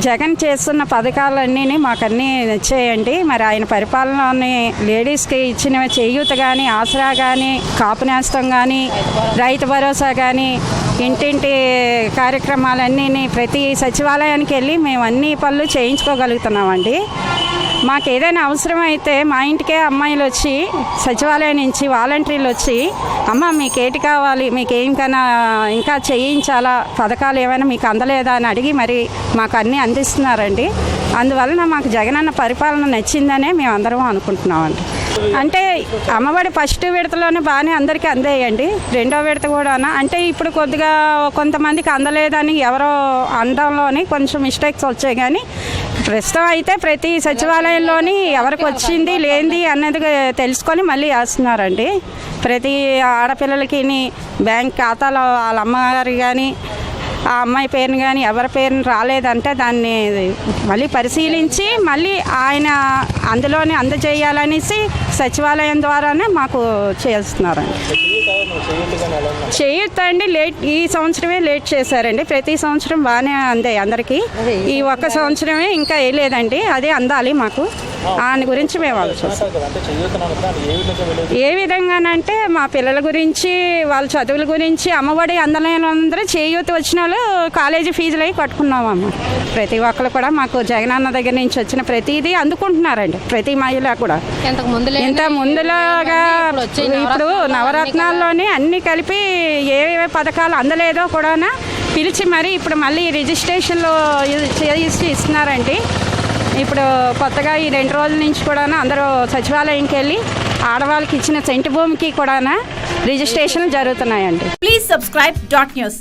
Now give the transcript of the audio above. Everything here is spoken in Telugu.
జగన్ చేస్తున్న పథకాలన్నీ మాకన్నీ నచ్చాయండి మరి ఆయన పరిపాలనని లేడీస్కి ఇచ్చిన చేయూత కానీ ఆసరా కానీ కాపు నేస్తం కానీ రైతు భరోసా కానీ ఇంటింటి కార్యక్రమాలన్నీ ప్రతి సచివాలయానికి వెళ్ళి మేము అన్ని పనులు చేయించుకోగలుగుతున్నామండి. మాకు ఏదైనా అవసరం అయితే మా ఇంటికే అమ్మాయిలు వచ్చి సచివాలయం నుంచి వాలంటీర్లు వచ్చి అమ్మ మీకు ఏటి కావాలి? మీకు ఏమికైనా ఇంకా చేయించాలా? పథకాలు ఏమైనా మీకు అందలేదా? అని అడిగి మరి మాకు అన్నీ అందిస్తున్నారండి. అందువలన మాకు జగనన్న పరిపాలన నచ్చిందనే మేము అందరం అనుకుంటున్నామండి. అంటే అమ్మఒడి ఫస్ట్ విడతలోనే బాగానే అందరికీ అందేయండి. రెండో విడత కూడా అంటే ఇప్పుడు కొద్దిగా కొంతమందికి అందలేదని ఎవరో అందంలోని కొంచెం మిస్టేక్స్ వచ్చాయి కానీ ప్రస్తుతం అయితే ప్రతి సచివాలయంలోని ఎవరికి వచ్చింది లేనిది అన్నది తెలుసుకొని మళ్ళీ వేస్తున్నారండి. ప్రతి ఆడపిల్లలకి బ్యాంక్ ఖాతాలో వాళ్ళ అమ్మగారు కానీ ఆ అమ్మాయి పేరుని కానీ ఎవరి పేరుని రాలేదంటే దాన్ని మళ్ళీ పరిశీలించి మళ్ళీ ఆయన అందులోనే అందజేయాలనేసి సచివాలయం ద్వారానే మాకు చేస్తున్నారండి. చేయొద్దండి లేట్ ఈ సంవత్సరమే లేట్ చేశారండి. ప్రతి సంవత్సరం బాగానే అందాయి అందరికీ. ఈ ఒక్క సంవత్సరమే ఇంకా వేయలేదండి. అదే అందాలి మాకు. దాని గురించి మేము ఆలోచిస్తాం ఏ విధంగానంటే మా పిల్లల గురించి వాళ్ళ చదువుల గురించి అమ్మఒడి అందలేని అందరూ చేయూత వచ్చిన వాళ్ళు కాలేజీ ఫీజులు అవి కట్టుకున్నామమ్మ. ప్రతి ఒక్కరు కూడా మాకు జగనన్న దగ్గర నుంచి వచ్చిన ప్రతిదీ అందుకుంటున్నారండి ప్రతి మహిళ కూడా. ఇంత ముందులాగా ఇప్పుడు నవరత్నాల్లోనే అన్ని కలిపి ఏ ఏ పథకాలు అందలేదో కూడా పిలిచి మరి ఇప్పుడు మళ్ళీ రిజిస్ట్రేషన్లో చేసి ఇస్తున్నారండి. ఇప్పుడు కొత్తగా ఈ రెండు రోజుల నుంచి కూడా అందరూ సచివాలయంకి వెళ్ళి ఆడవాళ్ళకి ఇచ్చిన సెంటు భూమికి కూడా రిజిస్ట్రేషన్ జరుగుతున్నాయండి. Please subscribe dot news